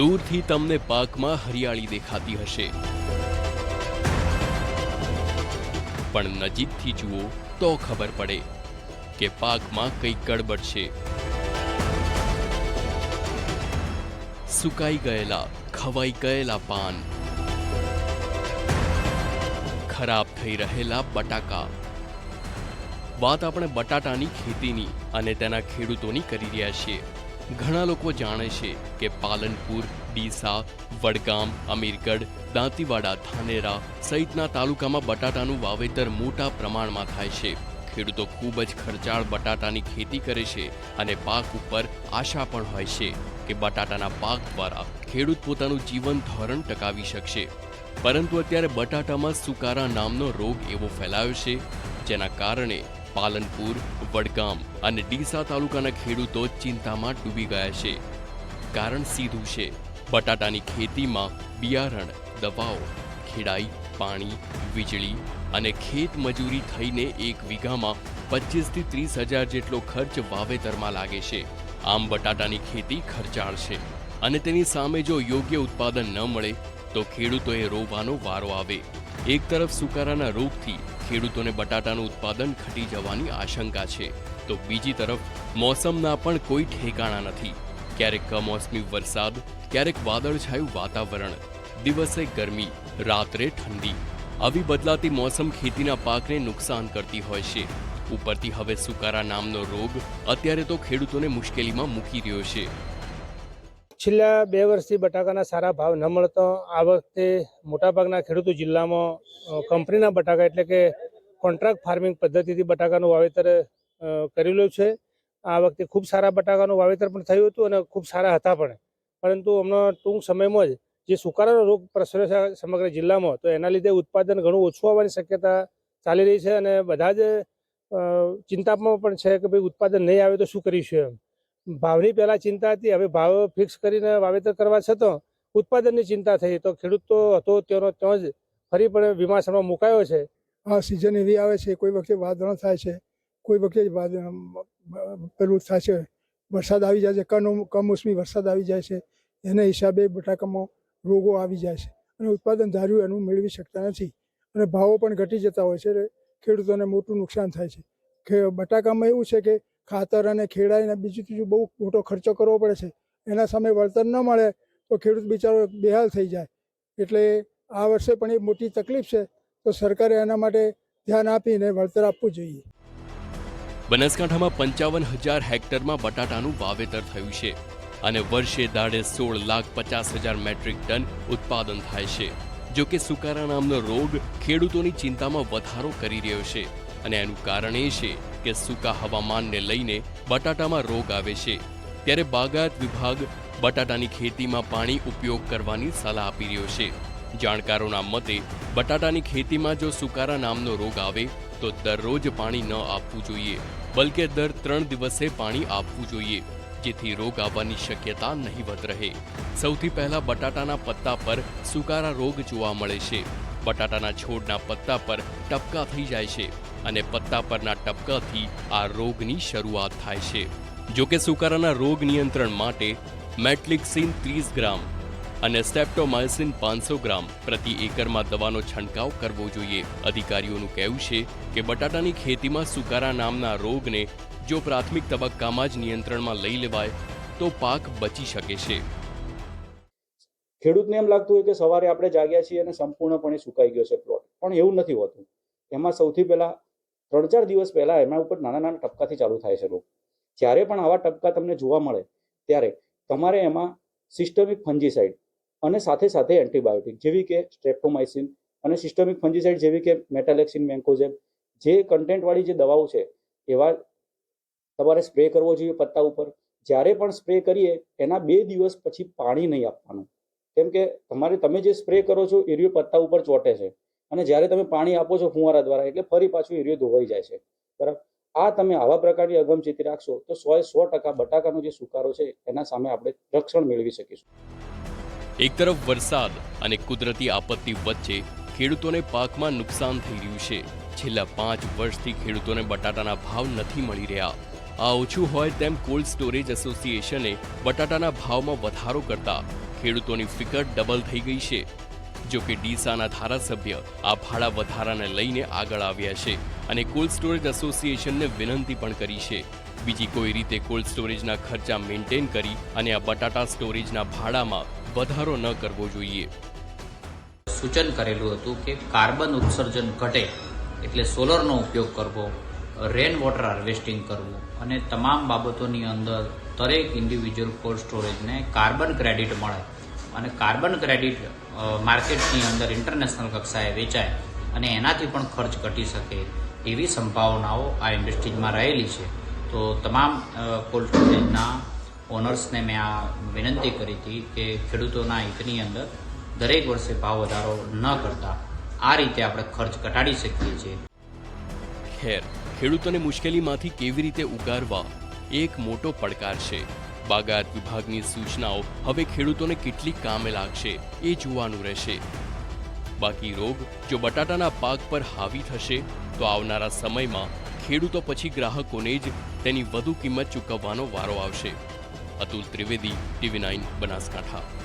દૂરથી તમને પાકમાં હરિયાળી દેખાતી હશે. પણ નજીકથી જુઓ તો ખબર પડે કે પાકમાં કંઈક ગડબડ છે. સુકાઈ ગયેલા, ખવાઈ ગયેલા પાન. ખરાબ થઈ રહેલા બટાકા. વાત આપણે બટાટાની ખેતીની અને તેના ખેડૂતોની કરી રહ્યા છીએ. ઘણા લોકો જાણે છે કે પાલનપુર, ડીસા, વડગામ, અમીરગઢ, દાંતીવાડા, ધાનેરા સહિતના તાલુકામાં બટાટાનું વાવેતર મોટા પ્રમાણમાં થાય છે. ખેડૂતો ખૂબ જ ખર્ચાળ બટાટાની ખેતી કરે છે અને પાક ઉપર આશા પણ હોય છે કે બટાટાના પાક દ્વારા ખેડૂત પોતાનું જીવન ધોરણ ટકાવી શકશે. પરંતુ અત્યારે બટાટામાં સુકારા નામનો રોગ એવો ફેલાયો છે, જેના કારણે પાલનપુર, વડગામ અને ડીસા તાલુકાના ખેડૂતો ચિંતામાં ડૂબી ગયા છે. કારણ સીધું છે, બટાટાની ખેતીમાં બિયારણ, દવાઓ, ખેડાઈ, પાણી, વીજળી અને ખેત મજૂરી થઈને એક વીઘામાં પચીસથી ત્રીસ હજાર જેટલો ખર્ચ વાવેતરમાં લાગે છે. આમ બટાટાની ખેતી ખર્ચાળ છે અને તેની સામે જો યોગ્ય ઉત્પાદન ન મળે, તો ખેડૂતોએ રોવાનો વારો આવે. એક તરફ સુકારાના રોગથી ખેડૂતોને બટાટાનું ઉત્પાદન ઘટી જવાની આશંકા છે. તો બીજી તરફ, મોસમના પણ કોઈ ઠેકાણા નથી. ક્યારેક કમોસમી વરસાદ, ક્યારેક વાદળછાયું વાતાવરણ. દિવસે ગરમી, રાત્રે ઠંડી. આવી બદલાતી મોસમ ખેતીના પાકને નુકસાન કરતી હોય છે. ઉપરથી હવે સુકારા નામનો રોગ અત્યારે તો ખેડૂતોને મુશ્કેલીમાં મૂકી રહ્યો છે. છેલ્લા બે વર્ષથી બટાકાના સારા ભાવ ન મળતો. આ વખતે મોટાભાગના ખેડૂતો જિલ્લામાં કંપનીના બટાકા એટલે કે કોન્ટ્રાક્ટ ફાર્મિંગ પદ્ધતિથી બટાકાનું વાવેતર કરેલું છે. આ વખતે ખૂબ સારા બટાકાનું વાવેતર પણ થયું હતું અને ખૂબ સારા હતા પણ. પરંતુ હમણાં ટૂંક સમયમાં જ જે સુકારાનો રોગ પ્રસર્યો છે સમગ્ર જિલ્લામાં, તો એના લીધે ઉત્પાદન ઘણું ઓછું આવવાની શક્યતા ચાલી રહી છે અને બધા જ ચિંતામાં પણ છે કે ભાઈ ઉત્પાદન નહીં આવે તો શું કરીશું એમ. ભાવની પહેલા ચિંતા હતી. હવે ભાવ ફિક્સ કરીને વાવેતર કરવા છતાં ઉત્પાદનની ચિંતા થઈ. તો ખેડૂત તો હતો તેનો ત્યાં જ ફરી પણ વિમાસણમાં મુકાયો છે. આ સિઝન એવી આવે છે, કોઈ વખતે વાદળ થાય છે, કોઈ વખતે પેલું થાય છે, વરસાદ આવી જાય છે, કનો- કમોસમી વરસાદ આવી જાય છે, એના હિસાબે બટાકામાં રોગો આવી જાય છે. અને ઉત્પાદન ધાર્યું એનું મેળવી શકતા નથી. અને ભાવો પણ ઘટી જતા હોય છે ખેડૂતોને મોટું નુકસાન થાય છે. કે બટાકામાં એવું છે કે ખાતર અને ખેડાઈને બીજું ત્રીજું બહુ મોટો ખર્ચો કરવો પડે છે. એના સામે વળતર ન મળે તો ખેડૂત બિચારો બેહાલ થઈ જાય. એટલે આ વર્ષે પણ એ મોટી તકલીફ છે. તો સરકારે એના માટે ધ્યાન આપીને વળતર આપવું જોઈએ. બનાસકાંઠામાં પંચાવન હજાર હેક્ટરમાં બટાટાનું વાવેતર થયું છે અને વર્ષે દાડે સોળ લાખ પચાસ હજાર મેટ્રિક ટન ઉત્પાદન થાય છે. જો કે સુકારા નામનો રોગ ખેડૂતોની ચિંતામાં વધારો કરી રહ્યો છે. અને એનું કારણ એ છે કે સૂકા હવામાનને લઈને બટાટામાં રોગ આવે છે. ત્યારે બાગાયત વિભાગ બટાટાની ખેતીમાં પાણી ઉપયોગ કરવાની સલાહ આપી રહ્યો છે. જાણકારોના મતે, બટાટાની ખેતીમાં જો સુકારા નામનો રોગ આવે, તો દરરોજ પાણી ન આપવું જોઈએ, બલકે દર ત્રણ દિવસે પાણી આપવું જોઈએ, જેથી રોગ આવવાની શક્યતા નહીવત રહે. સૌથી પહેલા બટાટાના પત્તા પર સુકારા રોગ જોવા મળે છે. બટાટાના છોડના પત્તા પર ટપકા થઈ જાય છે. અને પત્તા પરના ટપકાથી આ રોગની શરૂઆત થાય છે. જોકે સુકારાના રોગ નિયંત્રણ માટે મેટ્લિક્સિન ત્રીસ ગ્રામ અને સ્ટેપ્ટોમાયસિન પાંચસો ગ્રામ પ્રતિ એકરમાં દવાનો છંટકાવ કરવો જોઈએ. અધિકારીઓનું કહેવું છે કે બટાટાની ખેતીમાં સુકારા નામના રોગને જો પ્રાથમિક તબક્કામાં જ નિયંત્રણમાં લઈ લેવાય, તો પાક બચી શકે છે. ખેડૂતને એમ લાગતું હોય કે સવારે આપણે જાગ્યા છીએ અને સંપૂર્ણપણે સુકાઈ ગયો છે પ્લોટ. પણ એવું નથી હોતું. એમાં સૌથી પહેલા ત્રણ ચાર દિવસ પહેલા એના ઉપર નાના નાના ટપકાથી ચાલુ થાય છે રોગ. જ્યારે પણ આવા ટપકા તમને જોવા મળે, ત્યારે તમારે એમાં સિસ્ટમિક ફંજીસાઇડ અને સાથે સાથે એન્ટીબાયોટિક જેવી કે સ્ટ્રેપ્ટોમાઇસિન અને સિસ્ટમિક ફંજીસાઇડ જેવી કે મેટાલેક્સિન મેન્કોઝેબ જે કન્ટેન્ટવાળી જે દવાઓ છે, એવા તમારે સ્પ્રે કરવો જોઈએ પત્તા ઉપર. જ્યારે પણ સ્પ્રે કરીએ, એના બે દિવસ પછી પાણી નહીં આપવાનું. કેમ કે તમારે, તમે જે સ્પ્રે કરો છો, એ પત્તા ઉપર ચોંટે છે. અને જ્યારે તમે પાણી આપો છો ફુવારા દ્વારા, એટલે ફરી પાછું એરિયો ધોવાઈ જાય છે. બરાબર? આ તમે આવા પ્રકારની અગમચેતી રાખશો, તો સો સો ટકા બટાકાનો જે સુકારો છે, એના સામે આપણે રક્ષણ મેળવી શકીશું. એક તરફ વરસાદ અને કુદરતી આપત્તિ વચ્ચે ખેડૂતોને પાકમાં નુકસાન થઈ રહ્યું છે. છેલ્લા પાંચ વર્ષથી ખેડૂતોને બટાટાના ભાવ નથી મળી રહ્યા. આ ઓછું હોય તેમ કોલ્ડ સ્ટોરેજ એસોસિએશને બટાટાના ભાવમાં વધારો કરતા ખેડૂતોની ફિકર ડબલ થઈ ગઈ છે. જો કે ડીસાના ધારાસભ્ય આ ભાડા વધારાને લઈને આગળ આવ્યા છે અને કોલ્ડ સ્ટોરેજ એસોસિએશનને વિનંતી પણ કરી છે. બીજી કોઈ રીતે કોલ્ડ સ્ટોરેજના ખર્ચા મેન્ટેન કરી અને આ બટાટા સ્ટોરેજના ભાડામાં વધારો ન કરવો જોઈએ. સૂચન કરેલું હતું કે કાર્બન ઉત્સર્જન ઘટે એટલે સોલરનો ઉપયોગ કરવો, રેન વોટર હાર્વેસ્ટિંગ કરવું અને તમામ બાબતોની અંદર દરેક ઇન્ડિવિજ્યુઅલ કોલ્ડ સ્ટોરેજને કાર્બન ક્રેડિટ મળે અને કાર્બન ક્રેડિટ માર્કેટની અંદર ઇન્ટરનેશનલ કક્ષાએ વેચાય અને એનાથી પણ ખર્ચ ઘટી શકે એવી સંભાવનાઓ આ ઇન્ડસ્ટ્રીઝમાં રહેલી છે. તો તમામ કોલ્ડ સ્ટોરેજના ઓનર્સને મેં આ વિનંતી કરી હતી કે ખેડૂતોના હિતની અંદર દરેક વર્ષે ભાવ વધારો ન કરતા આ રીતે આપણે ખર્ચ ઘટાડી શકીએ છીએ. ખેર, ખેડૂતોને મુશ્કેલીમાંથી કેવી રીતે ઉગારવા? એક મોટો પડકાર છે. બાગાયત વિભાગની સૂચનાઓ હવે ખેડૂતોને કેટલી કામે લાગશે એ જોવાનું રહેશે. બાકી રોગ જો બટાટાના પાક પર હાવી થશે, તો આવનારા સમયમાં ખેડૂતો પછી ગ્રાહકોને જ તેની વધુ કિંમત ચૂકવવાનો વારો આવશે. Atul Trivedi, TV nine, Banaskantha.